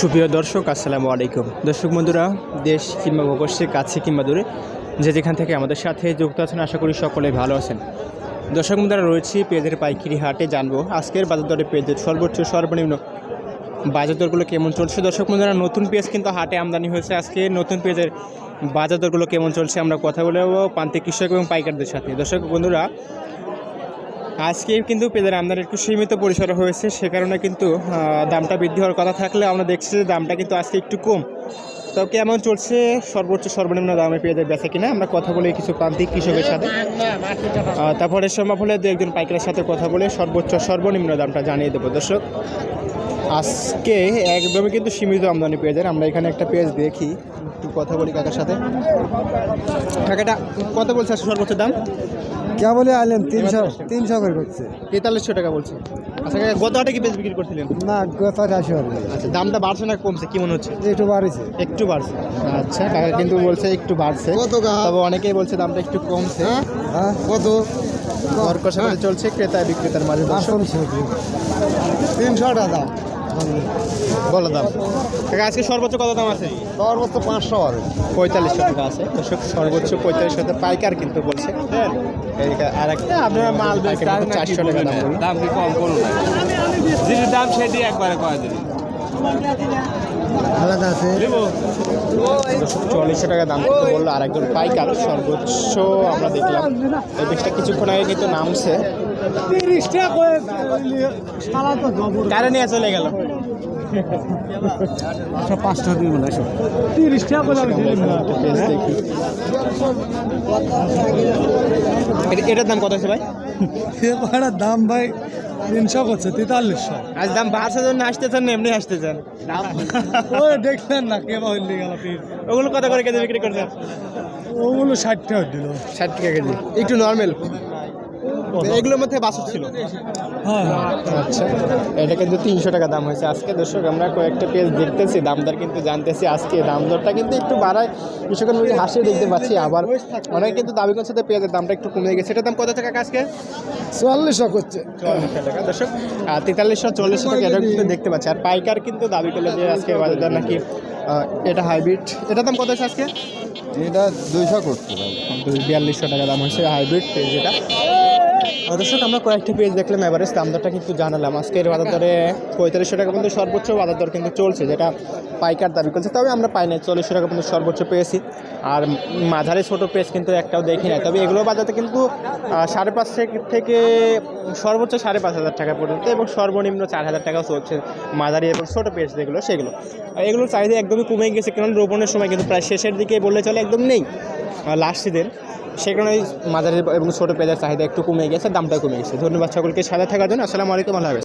সুপ্রিয় দর্শক, আসসালামু আলাইকুম। দর্শক বন্ধুরা, দেশ কিংবা প্রবাসের কাছে কিংবা দূরে, যে যেখান থেকে আমাদের সাথে যুক্ত আছেন, আশা করি সকলে ভালো আছেন। দর্শক বন্ধুরা, রয়েছি পেঁয়াজের পাইকারি হাটে জানব আজকের বাজার দরে পেঁয়াজের সর্বোচ্চ, সর্বনিম্ন বাজার দরগুলো কেমন চলছে। দর্শক বন্ধুরা, নতুন পেঁয়াজ কিন্তু হাটে আমদানি হয়েছে আজকে। নতুন পেঁয়াজের বাজার দরগুলো কেমন চলছে আমরা কথা বলে প্রান্তিক কৃষক এবং পাইকারদের সাথে। দর্শক বন্ধুরা আজকে কিন্তু পেঁয়াজের আমদানি একটু সীমিত পরিসরে হয়েছে, সে কারণে কিন্তু দামটা বৃদ্ধি হওয়ার কথা থাকলে আমরা দেখছি যে দামটা কিন্তু আজকে একটু কম। তো কেমন চলছে? সর্বোচ্চ সর্বনিম্ন দামে পেঁয়াজের বেচা কিনা? আমরা কথা বলে কিছু প্রান্তিক কৃষকের সাথে। তারপরে সম্ভব হলে দু একজন পাইকারের সাথে কথা বলে সর্বোচ্চ সর্বনিম্ন দামটা জানিয়ে দেবো। দর্শক, আজকে একদমই কিন্তু সীমিত আমদানি পেঁয়াজের। আমরা এখানে একটা পেঁয়াজ দেখি, একটু কথা বলি কাকার সাথে। কাকাটা, কত বলছে সর্বোচ্চ দাম? কে বলে আইলেন তিনশো তিনশো করে করছে। তেতাল্লিশশো টাকা বলছে। আচ্ছা গত হাটে কি পেঁয়াজ বিক্রি করছিলেন? না গত আশি হবে আচ্ছা দামটা বাড়ছে না কমছে? কি মনে হচ্ছে? একটু বাড়িছে। একটু বাড়ছে। আচ্ছা কাকা কিন্তু বলছে একটু বাড়ছে। কত তবে অনেকেই বলছে দামটা একটু কমছে। হ্যাঁ? কত? দর কষাকষি চলছে ক্রেতা বিক্রেতার মাঝে তিনশো টাকা। বলো দাম। আজকে সর্বোচ্চ কত দাম আছে? সর্বোচ্চ পাঁচশো হবে। পঁয়তাল্লিশশো টাকা আছে। দর্শক সর্বোচ্চ পঁয়তাল্লিশশো টাকা। পাইকার কিন্তু বলছে। আর একটা আপনারা মাল চারশো টাকা দাম দাম কি কম করুন জিনিস দাম সেটি একবারে কয়ে দিন? আলাদা আছে। চল্লিশশো টাকা দাম কিন্তু বলল আর একজন পাইকার সর্বোচ্চ আমরা দেখলাম। এই বিষটা কিছুক্ষণ আগে কিন্তু নামছে। কারে নিয়ে চলে গেল? পাঁচটা দিন মনে হয়। এটা- এটার দাম কত আছে ভাই? এবার দাম ভাই তিনশো করছে তেতাল্লিশশো। আজ দাম বাড়ছে জন্য আসতেছেন না এমনি আসতেছেন। ওই দেখলেন না কে হইলে গেল ওগুলো কত করে কেজি বিক্রি করছেন? ওগুলো ষাট টাকা দিল ষাট টাকা কেজি। একটু নর্মাল এগুলোর মধ্যে বাসক ছিল। হ্যাঁ আচ্ছা এটা কিন্তু তিনশো টাকা দাম হয়েছে। আজকে দর্শক আমরা কয়েকটা পেজ দেখতেছি দাম দর কিন্তু জানতেছি আজকে দাম দরটা কিন্তু একটু বাড়ায় কৃষকের মুখে হাসিয়ে দেখতে পাচ্ছি। আবার অনেকে কিন্তু দাবি করছে যে পেঁয়াজের দামটা একটু কমে গেছে। এটার দাম কত টাকা আজকে? চুয়াল্লিশশো করছে। চুয়াল্লিশশো টাকা। দর্শক আর তেতাল্লিশশো চল্লিশশো টাকা এটা কিন্তু দেখতে পাচ্ছি। আর পাইকার কিন্তু দাবি করলে যে আজকে বাজার দর নাকি এটা হাইব্রিড। এটার দাম কত আছে আজকে? এটা দুইশো করছে দুই বিয়াল্লিশশো টাকা দাম হয়েছে হাইব্রিড পেজ এটা। দর্শক, আমরা কয়েকটি পেজ দেখলাম এভারেজ দাম দরটা কিন্তু জানালাম। আজকের বাজার দরে পঁয়তাল্লিশশো টাকা পর্যন্ত সর্বোচ্চ বাজার দর কিন্তু চলছে, যেটা পাইকার দাবি করছে। তবে আমরা পাই নাই চল্লিশশো টাকা পর্যন্ত সর্বোচ্চ পেয়েছি। আর মাঝারি ছোটো পেজ কিন্তু একটাও দেখি নাই। তবে এগুলো বাজারে কিন্তু সাড়ে পাঁচ থেকে- সর্বোচ্চ সাড়ে পাঁচ হাজার টাকা পর্যন্ত এবং সর্বনিম্ন চার হাজার টাকাও চলছে মাঝারি এবং ছোটো পেজ যেগুলো, সেগুলো। এগুলোর চাহিদা একদমই কমে গেছে কারণ রোপণের সময় কিন্তু প্রায় শেষের দিকে বললে চলে, একদম নেই। লাস্ট সিজন সে কারণে মাঝারি এবং ছোটো পেঁয়াজের চাহিদা একটু কমে গেছে দামটা কমে গেছে। ধন্যবাদ সকলকে সাদা থাকার জন্য। আসসালামু আলাইকুম, আল্লাহ।